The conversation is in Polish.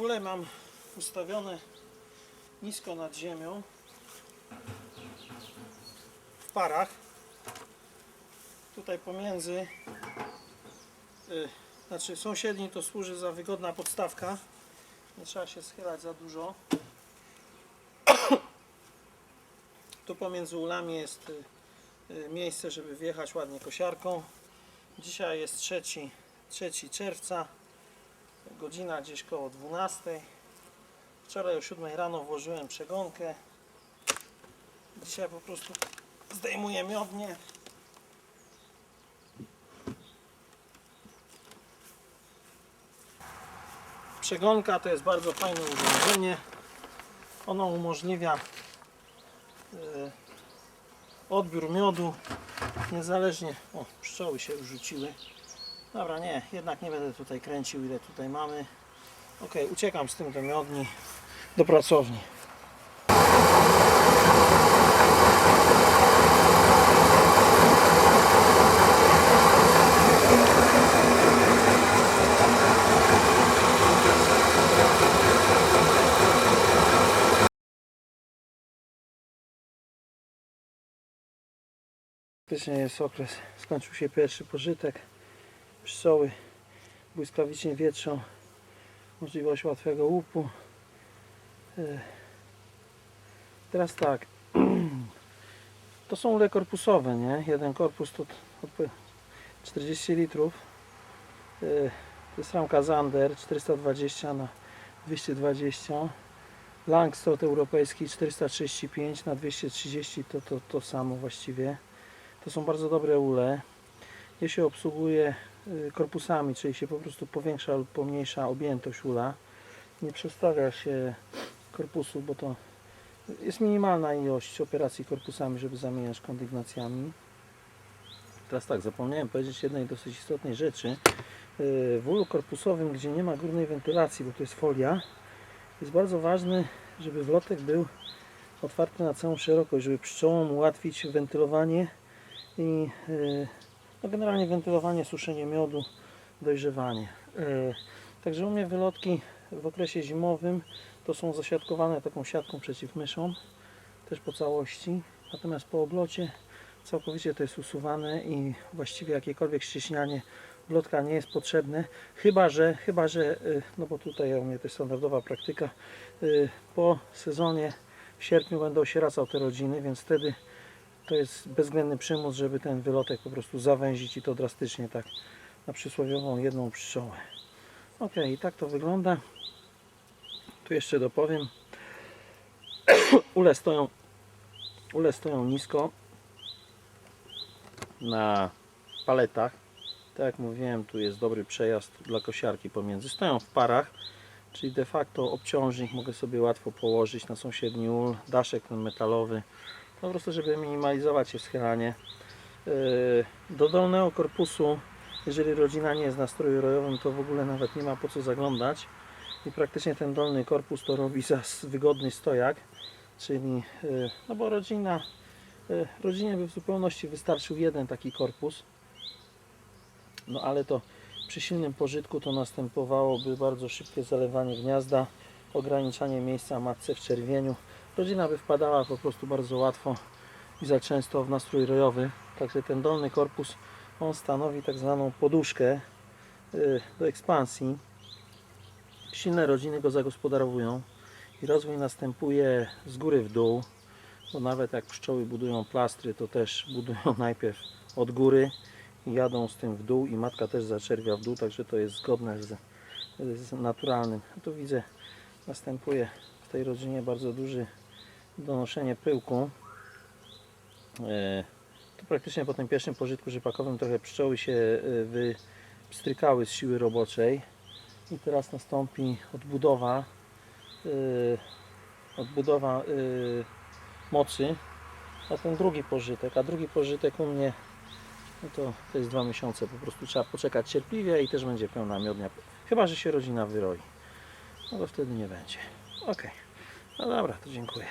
Ule mam ustawione nisko nad ziemią w parach. Tutaj pomiędzy y, znaczy sąsiedni to służy za wygodna podstawka. Nie trzeba się schylać za dużo. Tu pomiędzy ulami jest y, y, miejsce, żeby wjechać ładnie kosiarką. Dzisiaj jest 3, 3 czerwca, godzina gdzieś koło 12. Wczoraj o 7 rano włożyłem przegonkę. Dzisiaj po prostu zdejmuję miodnie. Przegonka to jest bardzo fajne urządzenie. Ono umożliwia y, odbiór miodu niezależnie. O, pszczoły się rzuciły. Dobra, nie, jednak nie będę tutaj kręcił ile tutaj mamy. Ok, uciekam z tym do miodni, do pracowni. Faktycznie jest okres, skończył się pierwszy pożytek. Pszczoły błyskawicznie wietrzą. Możliwość łatwego łupu. E, Teraz tak. To są ule korpusowe, nie? Jeden korpus to odpo- 40 litrów. E, To jest ramka Zander 420 na 220. Langstot europejski 435 na 230 to, to, to samo właściwie. To są bardzo dobre ule. Je się obsługuje korpusami, czyli się po prostu powiększa lub pomniejsza objętość ula. Nie przestawia się korpusu, bo to jest minimalna ilość operacji korpusami, żeby zamieniać kondygnacjami. Teraz tak, zapomniałem powiedzieć jednej dosyć istotnej rzeczy. Y, W ulu korpusowym, gdzie nie ma górnej wentylacji, bo to jest folia, jest bardzo ważny, żeby wlotek był otwarty na całą szerokość, żeby pszczołom ułatwić wentylowanie i y, no generalnie wentylowanie, suszenie miodu, dojrzewanie. Y, Także u mnie wylotki w okresie zimowym to są zasiatkowane taką siatką przeciw myszom, też po całości. Natomiast po oblocie całkowicie to jest usuwane i właściwie jakiekolwiek ścieśnianie wlotka nie jest potrzebne, chyba że, chyba że, y, no bo tutaj u mnie to jest standardowa praktyka, y, po sezonie w sierpniu będą się racał te rodziny, więc wtedy to jest bezwzględny przymus, żeby ten wylotek po prostu zawęzić i to drastycznie tak na przysłowiową jedną pszczołę. Ok, i tak to wygląda. Tu jeszcze dopowiem. Ule stoją, ule stoją nisko na paletach. Tak jak mówiłem, tu jest dobry przejazd dla kosiarki pomiędzy. Stoją w parach, czyli de facto obciążnik mogę sobie łatwo położyć na sąsiedni ul, daszek ten metalowy po prostu żeby minimalizować się schylanie. Yy, Do dolnego korpusu, jeżeli rodzina nie jest w nastroju rojowym, to w ogóle nawet nie ma po co zaglądać. I praktycznie ten dolny korpus to robi za wygodny stojak, czyli yy, no bo rodzina, yy, rodzinie by w zupełności wystarczył jeden taki korpus. No ale to przy silnym pożytku to następowałoby bardzo szybkie zalewanie gniazda, ograniczanie miejsca matce w czerwieniu. Rodzina by wpadała po prostu bardzo łatwo i za często w nastrój rojowy. Także ten dolny korpus on stanowi tak zwaną poduszkę y, do ekspansji. Silne rodziny go zagospodarowują i rozwój następuje z góry w dół. Bo nawet jak pszczoły budują plastry, to też budują najpierw od góry i jadą z tym w dół i matka też zaczerwia w dół, także to jest zgodne z, z naturalnym. Tu widzę następuje w tej rodzinie bardzo duży donoszenie pyłku. E, To praktycznie po tym pierwszym pożytku rzepakowym trochę pszczoły się e, wystrykały z siły roboczej i teraz nastąpi odbudowa e, odbudowa mocy na ten drugi pożytek, a drugi pożytek u mnie no to, to jest dwa miesiące, po prostu trzeba poczekać cierpliwie i też będzie pełna miodnia, chyba że się rodzina wyroi, no to wtedy nie będzie. Ok, no dobra, to dziękuję.